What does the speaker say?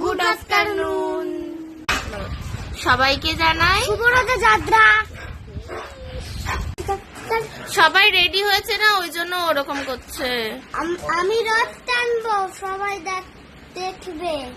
Good afternoon সবাইকে জানাই। শুভরথ যাত্রা। সবাই রেডি হয়েছে না? ওই জন্য ওরকম করছে। আম- আমি রথ টানবো সবাই দেখ- দেখবে।